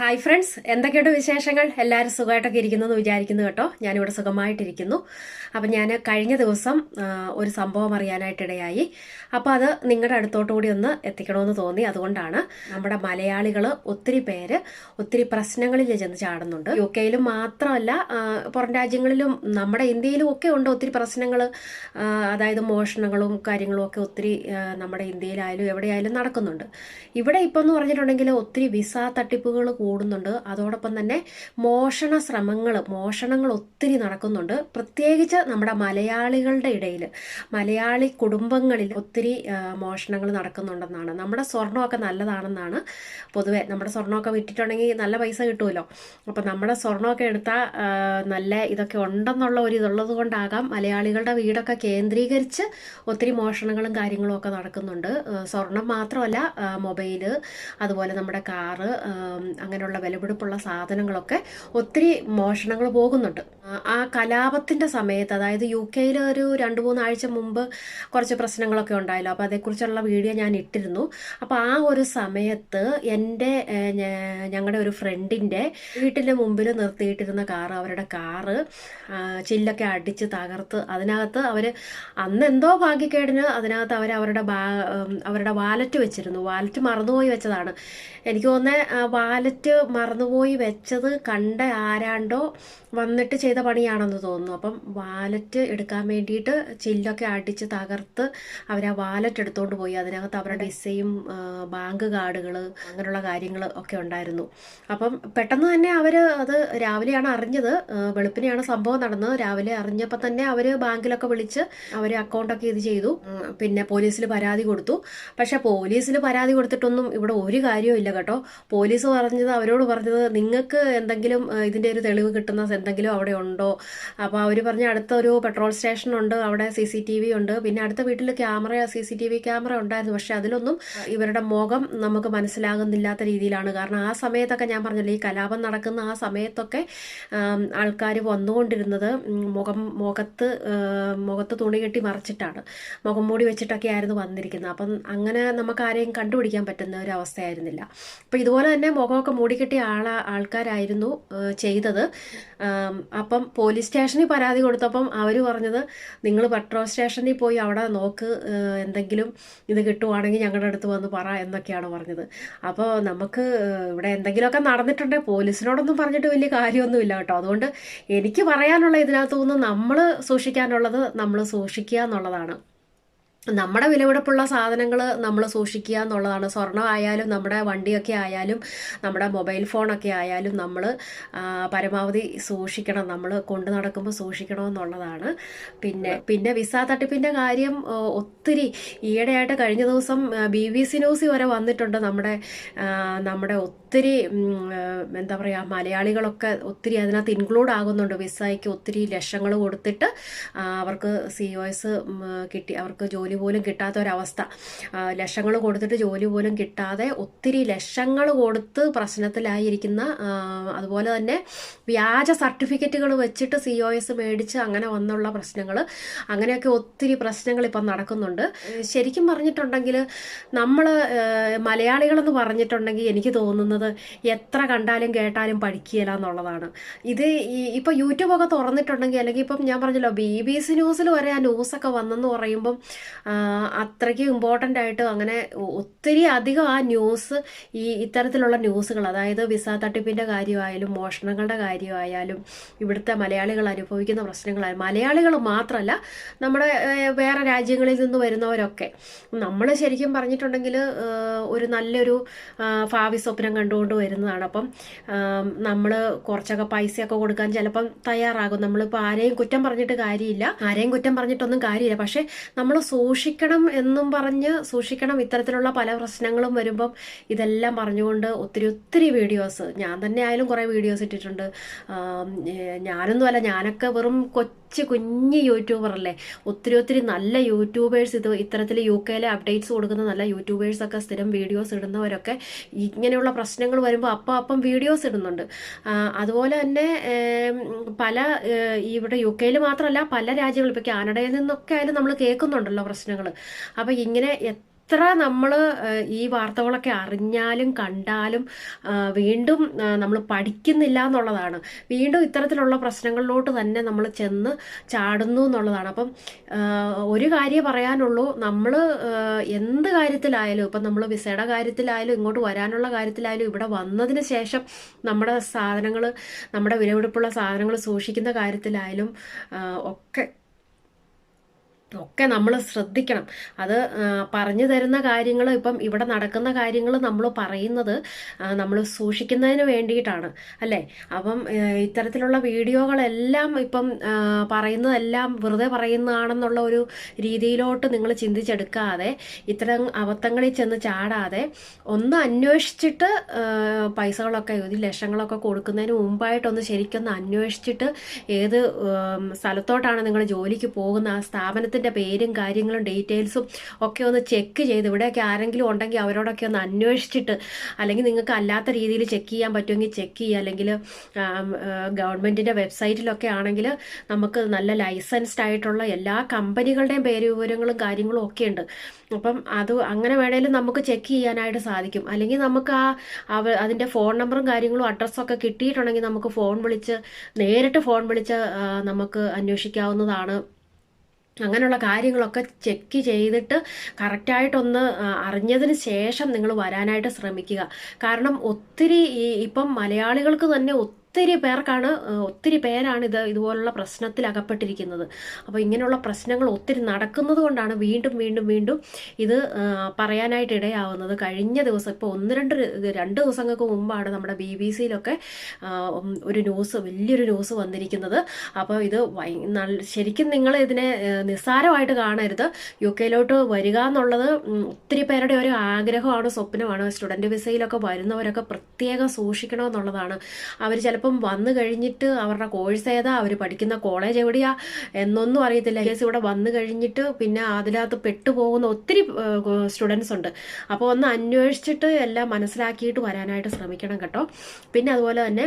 Hi friends എന്തൊക്കെയുണ്ട് വിശേഷങ്ങൾ? എല്ലാവരും സുഖമായിട്ടൊക്കെ ഇരിക്കുന്നു എന്ന് വിചാരിക്കുന്നു കേട്ടോ. ഞാനിവിടെ സുഖമായിട്ടിരിക്കുന്നു. അപ്പം ഞാൻ കഴിഞ്ഞ ദിവസം ഒരു സംഭവം അറിയാനായിട്ടിടയായി. അപ്പോൾ അത് നിങ്ങളുടെ അടുത്തോട്ടു കൂടി ഒന്ന് എത്തിക്കണമെന്ന് തോന്നി. അതുകൊണ്ടാണ് നമ്മുടെ മലയാളികൾ ഒത്തിരി പേര് ഒത്തിരി പ്രശ്നങ്ങളിൽ ചെന്ന് ചാടുന്നുണ്ട്. യു കെയിലും മാത്രമല്ല പുറം രാജ്യങ്ങളിലും നമ്മുടെ ഇന്ത്യയിലും ഒക്കെ ഉണ്ട് ഒത്തിരി പ്രശ്നങ്ങൾ അതായത് മോഷണങ്ങളും കാര്യങ്ങളും ഒക്കെ ഒത്തിരി നമ്മുടെ ഇന്ത്യയിലായാലും എവിടെയായാലും നടക്കുന്നുണ്ട്. ഇവിടെ ഇപ്പം എന്ന് പറഞ്ഞിട്ടുണ്ടെങ്കിൽ ഒത്തിരി വിസ തട്ടിപ്പുകൾ കൂടുന്നുണ്ട്. അതോടൊപ്പം തന്നെ മോഷണ ശ്രമങ്ങൾ മോഷണങ്ങൾ ഒത്തിരി നടക്കുന്നുണ്ട്. പ്രത്യേകിച്ച് നമ്മുടെ മലയാളികളുടെ ഇടയിൽ മലയാളി കുടുംബങ്ങളിൽ ഒത്തിരി മോഷണങ്ങൾ നടക്കുന്നുണ്ടെന്നാണ്. നമ്മുടെ സ്വർണമൊക്കെ നല്ലതാണെന്നാണ് പൊതുവേ. നമ്മുടെ സ്വർണമൊക്കെ വിറ്റിട്ടുണ്ടെങ്കിൽ നല്ല പൈസ കിട്ടുമല്ലോ അപ്പം നമ്മുടെ സ്വർണമൊക്കെ എടുത്താൽ നല്ല ഇതൊക്കെ ഉണ്ടെന്നുള്ള ഒരു ഇതുള്ളത് കൊണ്ടാകാം മലയാളികളുടെ വീടൊക്കെ കേന്ദ്രീകരിച്ച് ഒത്തിരി മോഷണങ്ങളും കാര്യങ്ങളും ഒക്കെ നടക്കുന്നുണ്ട്. സ്വർണം മാത്രമല്ല മൊബൈൽ അതുപോലെ നമ്മുടെ കാറ് ആം, അങ്ങനെയുള്ള വിലപിടിപ്പുള്ള സാധനങ്ങളൊക്കെ ഒത്തിരി മോഷണങ്ങൾ പോകുന്നുണ്ട്. ആ, കലാപത്തിന്റെ സമയത്ത് അതായത് യു കെയിൽ ഒരു രണ്ട് മൂന്നാഴ്ച മുമ്പ് കുറച്ച് പ്രശ്നങ്ങളൊക്കെ ഉണ്ടായല്ലോ അപ്പോൾ അതേക്കുറിച്ചുള്ള വീഡിയോ ഞാൻ ഇട്ടിരുന്നു. അപ്പോൾ ആ ഒരു സമയത്ത് എന്റെ ഞങ്ങളുടെ ഒരു ഫ്രണ്ടിന്റെ വീട്ടിന്റെ മുമ്പിൽ നിർത്തിയിട്ടിരുന്ന കാറ് അവരുടെ കാറ് ചില്ലൊക്കെ അടിച്ച് തകർത്ത് അതിനകത്ത് അവർ അന്ന് എന്തോ ഭാഗ്യക്കേടിന് അതിനകത്ത് അവർ അവരുടെ അവരുടെ വാലറ്റ് വെച്ചിരുന്നു. വാലറ്റ് മറന്നുപോയി വെച്ചതാണ്. എനിക്ക് തോന്നുന്നത് വാലറ്റ് മറന്നുപോയി വെച്ചത് കണ്ട ആരാണ്ടോ വന്നിട്ട് ചെയ്ത പണിയാണെന്ന് തോന്നുന്നു. അപ്പം വാലറ്റ് എടുക്കാൻ വേണ്ടിയിട്ട് ചില്ലൊക്കെ അടിച്ച് തകർത്ത് അവർ ആ വാലറ്റ് എടുത്തുകൊണ്ട് പോയി. അതിനകത്ത് അവരുടെ വിസയും ആ, ബാങ്ക് കാർഡുകൾ അങ്ങനെയുള്ള കാര്യങ്ങൾ ഒക്കെ ഉണ്ടായിരുന്നു. അപ്പം പെട്ടെന്ന് തന്നെ അവർ അത് രാവിലെയാണ് അറിഞ്ഞത്. വെളുപ്പിനെയാണ് സംഭവം നടന്നത്. രാവിലെ അറിഞ്ഞപ്പോൾ തന്നെ അവർ ബാങ്കിലൊക്കെ വിളിച്ച് അവർ അക്കൗണ്ടൊക്കെ ഇത് ചെയ്തു. പിന്നെ പോലീസിൽ പരാതി കൊടുത്തു. പക്ഷെ പോലീസിൽ പരാതി കൊടുത്തിട്ടൊന്നും ഇവിടെ ഒരു കാര്യവും ഇല്ല കേട്ടോ. പോലീസ് പറഞ്ഞത് അവരോട് പറഞ്ഞത് നിങ്ങൾക്ക് എന്തെങ്കിലും ഇതിന്റെ ഒരു തെളിവ് കിട്ടുന്ന എന്തെങ്കിലും അവിടെ ഉണ്ടോ? അപ്പോൾ അവർ പറഞ്ഞ അടുത്തൊരു പെട്രോൾ സ്റ്റേഷൻ ഉണ്ട് അവിടെ സി സി ടി വി ഉണ്ട്. പിന്നെ അടുത്ത വീട്ടിൽ camera C C T V camera ഉണ്ടായിരുന്നു. പക്ഷേ അതിലൊന്നും ഇവരുടെ മുഖം നമുക്ക് മനസ്സിലാകുന്നില്ലാത്ത രീതിയിലാണ്. കാരണം ആ സമയത്തൊക്കെ ഞാൻ പറഞ്ഞല്ലോ ഈ കലാപം നടക്കുന്ന ആ സമയത്തൊക്കെ ആൾക്കാർ വന്നുകൊണ്ടിരുന്നത് മുഖം മുഖത്ത് മുഖത്ത് തുണി കെട്ടി മറച്ചിട്ടാണ്. മുഖം മൂടി വെച്ചിട്ടൊക്കെ ആയിരുന്നു വന്നിരിക്കുന്നത്. അപ്പം അങ്ങനെ നമുക്ക് ആരെയും കണ്ടുപിടിക്കാൻ പറ്റുന്ന ഒരു അവസ്ഥയായിരുന്നില്ല. അപ്പം ഇതുപോലെ തന്നെ മുഖമൊക്കെ മൂടിക്കെട്ടിയ ആളാ ആൾക്കാരായിരുന്നു ചെയ്തത്. അപ്പം പോലീസ് സ്റ്റേഷനിൽ പരാതി കൊടുത്തപ്പം അവർ പറഞ്ഞത് നിങ്ങൾ പെട്രോൾ സ്റ്റേഷനിൽ പോയി അവിടെ നോക്ക് എന്തെങ്കിലും ഇത് കിട്ടുവാണെങ്കിൽ ഞങ്ങളുടെ അടുത്ത് വന്ന് പറ എന്നൊക്കെയാണ് പറഞ്ഞത്. അപ്പോൾ നമുക്ക് ഇവിടെ എന്തെങ്കിലുമൊക്കെ നടന്നിട്ടുണ്ടെങ്കിൽ പോലീസിനോടൊന്നും പറഞ്ഞിട്ട് വലിയ കാര്യമൊന്നുമില്ല കേട്ടോ. അതുകൊണ്ട് എനിക്ക് പറയാനുള്ള ഇതിനകത്തു നിന്ന് നമ്മൾ സൂക്ഷിക്കാനുള്ളത് നമ്മൾ സൂക്ഷിക്കുക എന്നുള്ളതാണ്. നമ്മുടെ വിലപിടിപ്പുള്ള സാധനങ്ങൾ നമ്മൾ സൂക്ഷിക്കുക എന്നുള്ളതാണ്. സ്വർണമായാലും നമ്മുടെ വണ്ടിയൊക്കെ ആയാലും നമ്മുടെ മൊബൈൽ ഫോണൊക്കെ ആയാലും നമ്മൾ പരമാവധി സൂക്ഷിക്കണം. നമ്മൾ കൊണ്ടു നടക്കുമ്പോൾ സൂക്ഷിക്കണം എന്നുള്ളതാണ്. പിന്നെ പിന്നെ വിസ തട്ടിപ്പിന്റെ കാര്യം ഒത്തിരി ഈയിടെയായിട്ട് കഴിഞ്ഞ ദിവസം ബി ബി സി ന്യൂസ് വരെ വന്നിട്ടുണ്ട്. നമ്മുടെ നമ്മുടെ ഒത്തിരി എന്താ പറയുക മലയാളികളൊക്കെ ഒത്തിരി അതിനകത്ത് ഇൻക്ലൂഡ് ആകുന്നുണ്ട്. വിസയ്ക്ക് ഒത്തിരി ലക്ഷങ്ങൾ കൊടുത്തിട്ട് അവർക്ക് സി ഒ എസ് കിട്ടി. അവർക്ക് ജോലി പോലും കിട്ടാത്ത ഒരവസ്ഥ ലക്ഷങ്ങൾ കൊടുത്തിട്ട് ജോലി പോലും കിട്ടാതെ ഒത്തിരി ലക്ഷങ്ങൾ കൊടുത്ത് പ്രശ്നത്തിലായിരിക്കുന്ന അതുപോലെ തന്നെ വ്യാജ സർട്ടിഫിക്കറ്റുകൾ വെച്ചിട്ട് സി ഒ എസ് മേടിച്ച് അങ്ങനെ വന്നുള്ള പ്രശ്നങ്ങൾ അങ്ങനെയൊക്കെ ഒത്തിരി പ്രശ്നങ്ങൾ ഇപ്പം നടക്കുന്നുണ്ട്. ശരിക്കും പറഞ്ഞിട്ടുണ്ടെങ്കിൽ നമ്മൾ മലയാളികളെന്ന് പറഞ്ഞിട്ടുണ്ടെങ്കിൽ എനിക്ക് തോന്നുന്നത് എത്ര കണ്ടാലും കേട്ടാലും പഠിക്കുകയില്ല എന്നുള്ളതാണ്. ഇത് ഈ ഇപ്പം യൂട്യൂബൊക്കെ തുറന്നിട്ടുണ്ടെങ്കിൽ അല്ലെങ്കിൽ ഇപ്പം ഞാൻ പറഞ്ഞല്ലോ ബി ബി സി ന്യൂസിൽ വരെ ആ ന്യൂസൊക്കെ വന്നെന്ന് പറയുമ്പം അത്രയ്ക്ക് ഇമ്പോർട്ടന്റ് ആയിട്ട് അങ്ങനെ ഒത്തിരി അധികം ആ ന്യൂസ് ഈ ഇത്തരത്തിലുള്ള ന്യൂസുകൾ അതായത് വിസ തട്ടിപ്പിന്റെ കാര്യമായാലും മോഷണങ്ങളുടെ കാര്യമായാലും ഇവിടുത്തെ മലയാളികൾ അനുഭവിക്കുന്ന പ്രശ്നങ്ങളായാലും മലയാളികൾ മാത്രമല്ല നമ്മുടെ വേറെ രാജ്യങ്ങളിൽ നിന്ന് വരുന്നവരൊക്കെ. നമ്മൾ ശരിക്കും പറഞ്ഞിട്ടുണ്ടെങ്കിൽ ഒരു നല്ലൊരു ഭാവി സ്വപ്നം കണ്ടുകൊണ്ട് വരുന്നതാണ്. അപ്പം നമ്മൾ കുറച്ചൊക്കെ പൈസയൊക്കെ കൊടുക്കാൻ ചിലപ്പം തയ്യാറാകും. നമ്മളിപ്പോൾ ആരെയും കുറ്റം പറഞ്ഞിട്ട് കാര്യമില്ല. ആരെയും കുറ്റം പറഞ്ഞിട്ടൊന്നും കാര്യമില്ല. പക്ഷേ നമ്മൾ സൂക്ഷിക്കണം എന്നും പറഞ്ഞ് സൂക്ഷിക്കണം ഇത്തരത്തിലുള്ള പല പ്രശ്നങ്ങളും വരുമ്പം ഇതെല്ലാം പറഞ്ഞുകൊണ്ട് ഒത്തിരി ഒത്തിരി വീഡിയോസ് ഞാൻ തന്നെ ആയാലും കുറേ വീഡിയോസ് ഇട്ടിട്ടുണ്ട്. ഞാനൊന്നും അല്ല ഞാനൊക്കെ വെറും കൊച്ചു കുഞ്ഞ് യൂട്യൂബർ അല്ലേ? ഒത്തിരി ഒത്തിരി നല്ല യൂട്യൂബേഴ്സ് ഇത് ഇത്തരത്തിൽ യു കെയിലെ അപ്ഡേറ്റ്സ് കൊടുക്കുന്ന നല്ല യൂട്യൂബേഴ്സൊക്കെ സ്ഥിരം വീഡിയോസ് ഇടുന്നവരൊക്കെ ഇങ്ങനെയുള്ള പ്രശ്നങ്ങൾ വരുമ്പോൾ അപ്പം അപ്പം വീഡിയോസ് ഇടുന്നുണ്ട്. അതുപോലെ തന്നെ പല ഇവിടെ യു കെയിൽ മാത്രമല്ല പല രാജ്യങ്ങളും ഇപ്പോൾ കാനഡയിൽ നിന്നൊക്കെ ആയാലും നമ്മൾ കേൾക്കുന്നുണ്ടല്ലോ പ്രശ്നങ്ങൾ അപ്പോൾ ഇങ്ങനെ എത്ര നമ്മൾ ഈ വാർത്തകളൊക്കെ അറിഞ്ഞാലും കണ്ടാലും വീണ്ടും നമ്മൾ പഠിക്കുന്നില്ല എന്നുള്ളതാണ്. വീണ്ടും ഇത്തരത്തിലുള്ള പ്രശ്നങ്ങളിലോട്ട് തന്നെ നമ്മൾ ചെന്ന് ചാടുന്നു എന്നുള്ളതാണ്. അപ്പം ഒരു കാര്യം പറയാനുള്ളൂ. നമ്മൾ എന്ത് കാര്യത്തിലായാലും ഇപ്പം നമ്മൾ വിസയുടെ കാര്യത്തിലായാലും ഇങ്ങോട്ട് വരാനുള്ള കാര്യത്തിലായാലും ഇവിടെ വന്നതിന് ശേഷം നമ്മുടെ സാധനങ്ങൾ നമ്മുടെ വിലപിടിപ്പുള്ള സാധനങ്ങൾ സൂക്ഷിക്കുന്ന കാര്യത്തിലായാലും ഒക്കെ ഒക്കെ നമ്മൾ ശ്രദ്ധിക്കണം. അത് പറഞ്ഞു തരുന്ന കാര്യങ്ങൾ ഇപ്പം ഇവിടെ നടക്കുന്ന കാര്യങ്ങൾ നമ്മൾ പറയുന്നത് നമ്മൾ സൂക്ഷിക്കുന്നതിന് വേണ്ടിയിട്ടാണ്. അല്ലേ? അപ്പം ഇത്തരത്തിലുള്ള വീഡിയോകളെല്ലാം ഇപ്പം പറയുന്നതെല്ലാം വെറുതെ പറയുന്നതാണെന്നുള്ള ഒരു രീതിയിലോട്ട് നിങ്ങൾ ചിന്തിച്ചെടുക്കാതെ ഇത്തരം അബദ്ധങ്ങളിൽ ചെന്ന് ചാടാതെ ഒന്ന് അന്വേഷിച്ചിട്ട് പൈസകളൊക്കെ ഒരു ലക്ഷങ്ങളൊക്കെ കൊടുക്കുന്നതിന് മുമ്പായിട്ടൊന്ന് ശരിക്കൊന്ന് അന്വേഷിച്ചിട്ട് ഏത് സ്ഥലത്തോട്ടാണ് നിങ്ങൾ ജോലിക്ക് പോകുന്ന ആ സ്ഥാപനത്തിന്റെ പേരും കാര്യങ്ങളും ഡീറ്റെയിൽസും ഒക്കെ ഒന്ന് ചെക്ക് ചെയ്ത് ഇവിടെയൊക്കെ ആരെങ്കിലും ഉണ്ടെങ്കിൽ അവരോടൊക്കെ ഒന്ന് അന്വേഷിച്ചിട്ട് അല്ലെങ്കിൽ നിങ്ങൾക്ക് അല്ലാത്ത രീതിയിൽ ചെക്ക് ചെയ്യാൻ പറ്റുമെങ്കിൽ ചെക്ക് ചെയ്യുക. അല്ലെങ്കിൽ ഗവൺമെന്റിന്റെ വെബ്സൈറ്റിലൊക്കെ ആണെങ്കിൽ നമുക്ക് നല്ല ലൈസൻസ്ഡ് ആയിട്ടുള്ള എല്ലാ കമ്പനികളുടെയും പേര് വിവരങ്ങളും കാര്യങ്ങളും ഒക്കെ ഉണ്ട്. അപ്പം അത് അങ്ങനെ വേണേലും നമുക്ക് ചെക്ക് ചെയ്യാനായിട്ട് സാധിക്കും. അല്ലെങ്കിൽ നമുക്ക് ആ അവ അതിന്റെ ഫോൺ നമ്പറും കാര്യങ്ങളും അഡ്രസ്സും ഒക്കെ കിട്ടിയിട്ടുണ്ടെങ്കിൽ നമുക്ക് ഫോൺ വിളിച്ച് നേരിട്ട് ഫോൺ വിളിച്ച് നമുക്ക് അന്വേഷിക്കാവുന്നതാണ്. അങ്ങനെയുള്ള കാര്യങ്ങളൊക്കെ ചെക്ക് ചെയ്തിട്ട് കറക്റ്റായിട്ടൊന്ന് അറിഞ്ഞതിന് ശേഷം നിങ്ങൾ വരാനായിട്ട് ശ്രമിക്കുക. കാരണം ഒത്തിരി ഈ ഇപ്പം മലയാളികൾക്ക് തന്നെ ഒത്തിരി പേർക്കാണ് ഒത്തിരി പേരാണ് ഇത് ഇതുപോലുള്ള പ്രശ്നത്തിൽ അകപ്പെട്ടിരിക്കുന്നത് അപ്പോൾ ഇങ്ങനെയുള്ള പ്രശ്നങ്ങൾ ഒത്തിരി നടക്കുന്നത് കൊണ്ടാണ് വീണ്ടും വീണ്ടും വീണ്ടും ഇത് പറയാനായിട്ട് ഇടയാവുന്നത്. കഴിഞ്ഞ ദിവസം ഇപ്പോൾ ഒന്ന് രണ്ട് രണ്ട് ദിവസങ്ങൾക്ക് മുമ്പാണ് നമ്മുടെ ബി ബി സിയിലൊക്കെ ഒരു ന്യൂസ് വലിയൊരു ന്യൂസ് വന്നിരിക്കുന്നത്. അപ്പോൾ ഇത് ശരിക്കും നിങ്ങൾ ഇതിനെ നിസ്സാരമായിട്ട് കാണരുത്. യു കെയിലോട്ട് വരിക എന്നുള്ളത് ഒത്തിരി പേരുടെ ഒരു ആഗ്രഹമാണ് സ്വപ്നമാണ്. സ്റ്റുഡന്റ് വിസയിലൊക്കെ വരുന്നവരൊക്കെ പ്രത്യേകം സൂക്ഷിക്കണമെന്നുള്ളതാണ്. അവർ ചിലപ്പം വന്നു കഴിഞ്ഞിട്ട് അവരുടെ കോഴ്സ് ഏതാ? അവർ പഠിക്കുന്ന കോളേജ് എവിടെയാ? എന്നൊന്നും അറിയത്തില്ല. കേസ് ഇവിടെ വന്നു കഴിഞ്ഞിട്ട് പിന്നെ അതിനകത്ത് പെട്ടുപോകുന്ന ഒത്തിരി സ്റ്റുഡൻസ് ഉണ്ട്. അപ്പോൾ ഒന്ന് അന്വേഷിച്ചിട്ട് എല്ലാം മനസ്സിലാക്കിയിട്ട് വരാനായിട്ട് ശ്രമിക്കണം കേട്ടോ. പിന്നെ അതുപോലെ തന്നെ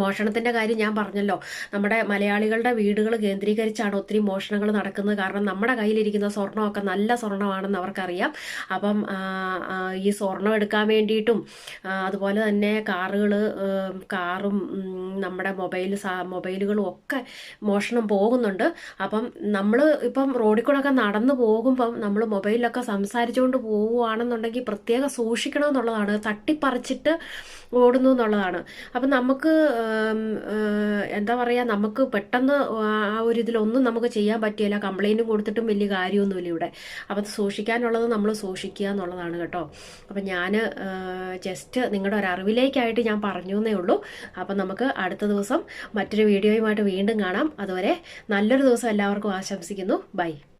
മോഷണത്തിന്റെ കാര്യം ഞാൻ പറഞ്ഞല്ലോ. നമ്മുടെ മലയാളികളുടെ വീടുകൾ കേന്ദ്രീകരിച്ചാണ് ഒത്തിരി മോഷണങ്ങൾ നടക്കുന്നത്. കാരണം നമ്മുടെ കയ്യിലിരിക്കുന്ന സ്വർണമൊക്കെ നല്ല സ്വർണമാണെന്ന് അവർക്കറിയാം. അപ്പം ഈ സ്വർണം എടുക്കാൻ വേണ്ടിയിട്ടും അതുപോലെ തന്നെ കാറുകൾ കാറും നമ്മുടെ മൊബൈൽ മൊബൈലുകളും ഒക്കെ മോഷണം പോകുന്നുണ്ട്. അപ്പം നമ്മൾ ഇപ്പം റോഡിൽ കൂടെ ഒക്കെ നടന്നു പോകുമ്പം നമ്മൾ മൊബൈലിലൊക്കെ സംസാരിച്ചുകൊണ്ട് പോവുകയാണെന്നുണ്ടെങ്കിൽ പ്രത്യേകം സൂക്ഷിക്കണം എന്നുള്ളതാണ് തട്ടിപ്പറിച്ചിട്ട് ഓടുന്നു എന്നുള്ളതാണ്. അപ്പം നമുക്ക് എന്താ പറയുക നമുക്ക് പെട്ടെന്ന് ആ ഒരു ഇതിലൊന്നും നമുക്ക് ചെയ്യാൻ പറ്റിയില്ല. കംപ്ലൈന്റ് കൊടുത്തിട്ടും വലിയ കാര്യമൊന്നുമില്ല ഇവിടെ. അപ്പം സൂക്ഷിക്കാനുള്ളത് നമ്മൾ സൂക്ഷിക്കുക എന്നുള്ളതാണ് കേട്ടോ. അപ്പം ഞാൻ ജസ്റ്റ് നിങ്ങളുടെ ഒരു അറിവിലേക്കായിട്ട് ഞാൻ പറഞ്ഞു എന്നേ ഉള്ളൂ. അപ്പം നമുക്ക് അടുത്ത ദിവസം മറ്റൊരു വീഡിയോയുമായിട്ട് വീണ്ടും കാണാം. അതുവരെ നല്ലൊരു ദിവസം എല്ലാവർക്കും ആശംസിക്കുന്നു. ബൈ.